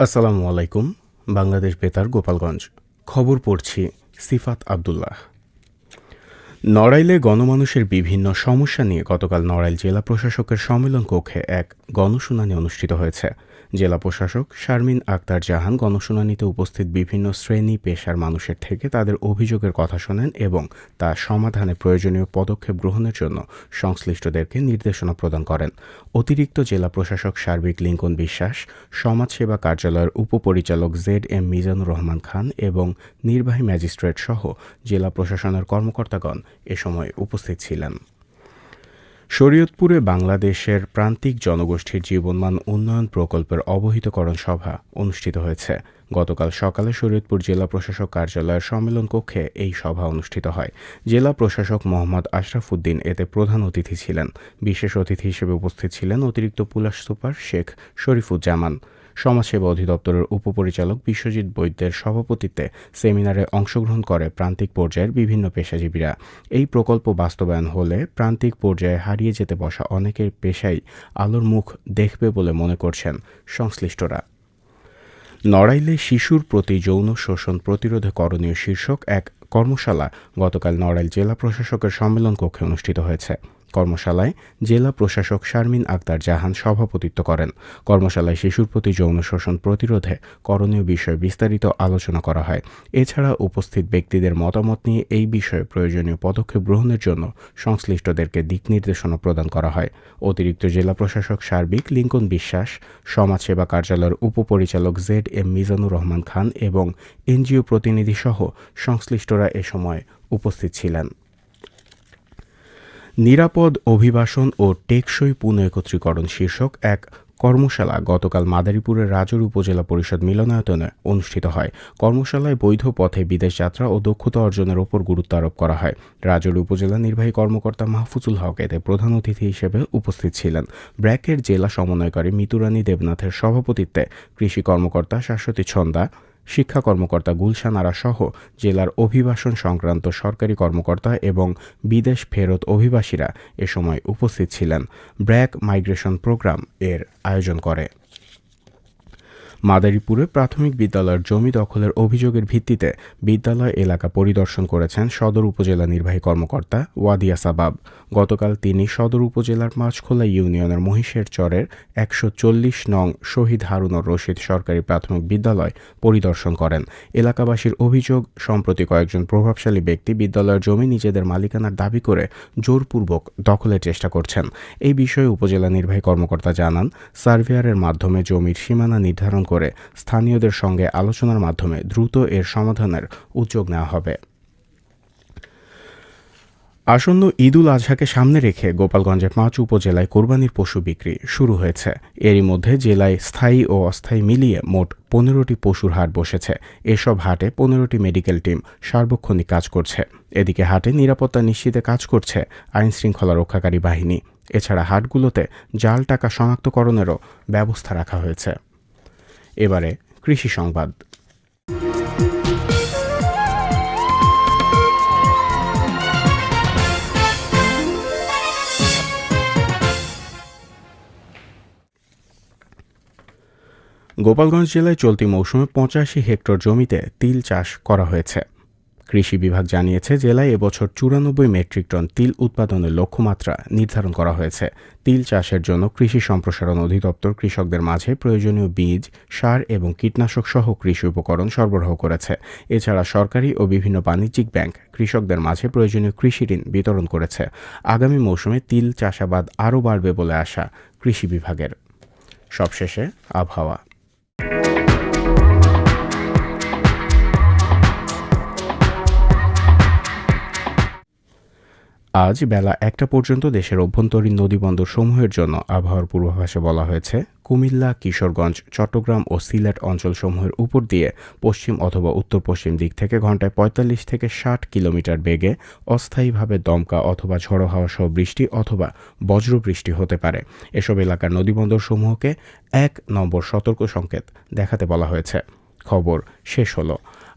আসসালামু আলাইকুম বাংলাদেশ বেতার গোপালগঞ্জ। খবর পড়ছি সিফাত আবদুল্লাহ। নড়াইলে গণমানুষের বিভিন্ন সমস্যা নিয়ে গতকাল নড়াইল জেলা প্রশাসকের সম্মেলন কক্ষে এক গণশুনানি অনুষ্ঠিত হয়েছে। জেলা প্রশাসক শারমিন আক্তার জাহান গণশুনানিতে উপস্থিত বিভিন্ন শ্রেণি পেশার মানুষের থেকে তাদের অভিযোগের কথা শোনেন এবং তা সমাধানে প্রয়োজনীয় পদক্ষেপ গ্রহণের জন্য সংশ্লিষ্টদেরকে নির্দেশনা প্রদান করেন। অতিরিক্ত জেলা প্রশাসক সার্বিক লিঙ্কন বিশ্বাস, সমাজসেবা কার্যালয়ের উপপরিচালক জেড এম মিজানুর রহমান খান এবং নির্বাহী ম্যাজিস্ট্রেট সহ জেলা প্রশাসনের কর্মকর্তাগণ এ সময় উপস্থিত ছিলেন। শরীয়তপুরে বাংলাদেশের প্রান্তিক জনগোষ্ঠীর জীবনমান উন্নয়ন প্রকল্পের অবহিতকরণ সভা অনুষ্ঠিত হয়েছে। গতকাল সকালে শরীয়তপুর জেলা প্রশাসক কার্যালয়ের সম্মেলন কক্ষে এই সভা অনুষ্ঠিত হয়। জেলা প্রশাসক মোহাম্মদ আশরাফ উদ্দিন এতে প্রধান অতিথি ছিলেন। বিশেষ অতিথি হিসেবে উপস্থিত ছিলেন অতিরিক্ত পুলিশ সুপার শেখ শরীফুজ্জামান। সমাজসেবা অধিদপ্তরের উপপরিচালক বিশ্বজিৎ বৈদ্যের সভাপতিত্বে সেমিনারে অংশগ্রহণ করে প্রান্তিক পর্যায়ের বিভিন্ন পেশাজীবীরা। এই প্রকল্প বাস্তবায়ন হলে প্রান্তিক পর্যায়ে হারিয়ে যেতে বসা অনেকের পেশাই আলোর মুখ দেখবে বলে মনে করছেন সংশ্লিষ্টরা। নড়াইলে শিশুর প্রতি যৌন শোষণ প্রতিরোধে করণীয় শীর্ষক এক কর্মশালা গতকাল নড়াইল জেলা প্রশাসকের সম্মেলন কক্ষে অনুষ্ঠিত হয়েছে। কর্মশালায় জেলা প্রশাসক শারমিন আক্তার জাহান সভাপতিত্ব করেন। কর্মশালায় শিশুর প্রতি যৌন শোষণ প্রতিরোধে করণীয় বিষয়ে বিস্তারিত আলোচনা করা হয়। এছাড়া উপস্থিত ব্যক্তিদের মতামত নিয়ে এই বিষয়ে প্রয়োজনীয় পদক্ষেপ গ্রহণের জন্য সংশ্লিষ্টদেরকে দিক নির্দেশনা প্রদান করা হয়। অতিরিক্ত জেলা প্রশাসক সার্বিক লিঙ্কন বিশ্বাস, সমাজসেবা কার্যালয়ের উপপরিচালক জেড এম মিজানুর রহমান খান এবং এনজিও প্রতিনিধিসহ সংশ্লিষ্টরা এ সময় উপস্থিত ছিলেন। নিরাপদ অভিবাসন ও টেকসই পুনঃএকত্রীকরণ শীর্ষক এক কর্মশালা গতকাল মাদারীপুরের রাজর উপজেলা পরিষদ মিলনায়তনে অনুষ্ঠিত হয়। কর্মশালায় বৈধ পথে বিদেশ যাত্রা ও দক্ষতা অর্জনের ওপর গুরুত্ব আরোপ করা হয়। রাজর উপজেলা নির্বাহী কর্মকর্তা মাহফুজুল হক এতে প্রধান অতিথি হিসেবে উপস্থিত ছিলেন। ব্র্যাকের জেলা সমন্বয়কারী মিতুরানী দেবনাথের সভাপতিত্বে কৃষি কর্মকর্তা শাশ্বতী ছন্দা শিক্ষা কর্মকর্তা গুলশান আরাসহ জেলার অভিবাসন সংক্রান্ত সরকারি কর্মকর্তা এবং বিদেশ ফেরত অভিবাসীরা এ সময় উপস্থিত ছিলেন। ব্র্যাক মাইগ্রেশন প্রোগ্রাম এর আয়োজন করে। মাদারীপুরে প্রাথমিক বিদ্যালয়ের জমি দখলের অভিযোগের ভিত্তিতে বিদ্যালয় এলাকা পরিদর্শন করেছেন সদর উপজেলা নির্বাহী কর্মকর্তা ওয়াদিয়া সাবাব। গতকাল তিনি সদর উপজেলার মাছখোলা ইউনিয়নের মহিষের চরের একশো চল্লিশ নং শহীদ হারুনর রশিদ সরকারি প্রাথমিক বিদ্যালয় পরিদর্শন করেন। এলাকাবাসীর অভিযোগ, সম্প্রতি কয়েকজন প্রভাবশালী ব্যক্তি বিদ্যালয়ের জমি নিজেদের মালিকানার দাবি করে জোরপূর্বক দখলের চেষ্টা করছেন। এই বিষয়ে উপজেলা নির্বাহী কর্মকর্তা জানান, সার্ভেয়ারের মাধ্যমে জমির সীমানা নির্ধারণ করে স্থানীয়দের সঙ্গে আলোচনার মাধ্যমে দ্রুত এর সমাধানের উদ্যোগ নেওয়া হবে। আসন্ন ঈদুল আজহাকে সামনে রেখে গোপালগঞ্জের পাঁচ উপজেলায় কোরবানির পশু বিক্রি শুরু হয়েছে। এরই মধ্যে জেলায় স্থায়ী ও অস্থায়ী মিলিয়ে মোট পনেরোটি পশুর হাট বসেছে। এসব হাটে পনেরোটি মেডিকেল টিম সার্বক্ষণিক কাজ করছে। এদিকে হাটে নিরাপত্তা নিশ্চিতে কাজ করছে আইন শৃঙ্খলা রক্ষাকারী বাহিনী। এছাড়া হাটগুলোতে জাল টাকা শনাক্তকরণেরও ব্যবস্থা রাখা হয়েছে। এবারে কৃষি সংবাদ। গোপালগঞ্জ জেলায় চলতি মৌসুমে পঁচাশি হেক্টর জমিতে তিল চাষ করা হয়েছে। কৃষি বিভাগ জানিয়েছে, জেলায় এবছর চুরানব্বই মেট্রিক টন তিল উৎপাদনের লক্ষ্যমাত্রা নির্ধারণ করা হয়েছে। তিল চাষের জন্য কৃষি সম্প্রসারণ অধিদপ্তর কৃষকদের মাঝে প্রয়োজনীয় বীজ, সার এবং কীটনাশক সহ কৃষি উপকরণ সরবরাহ করেছে। এছাড়া সরকারি ও বিভিন্ন বাণিজ্যিক ব্যাংক কৃষকদের মাঝে প্রয়োজনীয় কৃষি ঋণ বিতরণ করেছে। আগামী মৌসুমে তিল চাষাবাদ আরও বাড়বে বলে আশা কৃষি বিভাগের। সবশেষে আবহাওয়া। আজ বেলা একটা পর্যন্ত দেশের অভ্যন্তরীণ নদীবন্দর সমূহের জন্য আবহাওয়ার পূর্বাভাসে বলা হয়েছে, কুমিল্লা, কিশোরগঞ্জ, চট্টগ্রাম ও সিলেট অঞ্চলসমূহের উপর দিয়ে পশ্চিম অথবা উত্তর পশ্চিম দিক থেকে ঘন্টায় পঁয়তাল্লিশ থেকে ষাট কিলোমিটার বেগে অস্থায়ীভাবে দমকা অথবা ঝড়ো হাওয়া সহ বৃষ্টি অথবা বজ্রবৃষ্টি হতে পারে। এসব এলাকার নদীবন্দর সমূহকে এক নম্বর সতর্ক সংকেত দেখাতে বলা হয়েছে। খবর শেষ হলো।